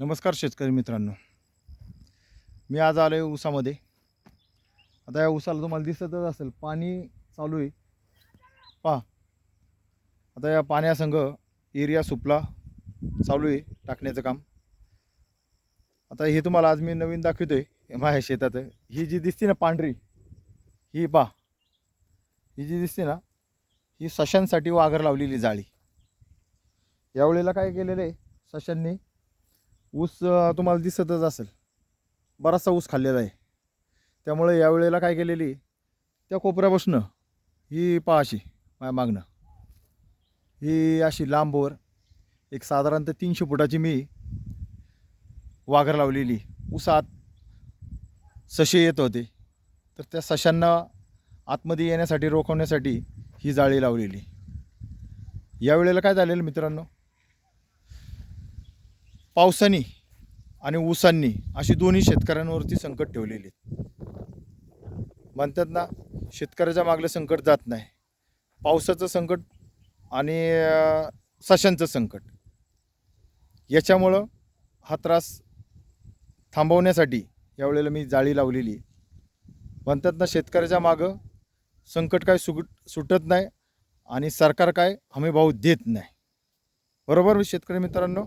नमस्कार शेतकरी मित्रांनो. मी आज आलो आहे ऊसामध्ये. आता या ऊसाला तुम्हाला दिसतच असेल पाणी चालू आहे. पहा. आता या पाण्यासंग एरिया सुपला चालू आहे टाकण्याचं काम. आता हे तुम्हाला आज मी नवीन दाखवतो आहे माझ्या शेतात. ही जी दिसते ना पांढरी ही पहा. ही जी दिसते ना ही सशांसाठी वाघर लावलेली जाळी. यावेळेला काय केलेलं आहे सशांनी ऊस तुम्हाला दिसतच असेल. बराचसा ऊस खाल्लेला आहे. त्यामुळे यावेळेला काय केलेली त्या कोपऱ्यापासून ही पहा अशी माझ्या मागणं ही अशी लांबवर एक साधारणतः तीनशे फुटाची मी वाघर लावलेली. ऊसात सशे येत होते. तर त्या सशांना आतमध्ये येण्यासाठी रोखवण्यासाठी ही जाळी लावलेली. यावेळेला काय झालेलं मित्रांनो पावसानी आणि ऊसांनी अशी दोन्ही शेतकऱ्यांवरती संकट ठेवलेली आहेत. म्हणतात ना शेतकऱ्याच्या मागलं संकट जात नाही. पावसाचं संकट आणि सशांचं संकट. याच्यामुळं हा त्रास थांबवण्यासाठी यावेळेला मी जाळी लावलेली म्हणतात ना शेतकऱ्याच्या मागं संकट काय सुट सुटत नाही आणि सरकार काय हमीभाव देत नाही. बरोबर शेतकरी मित्रांनो?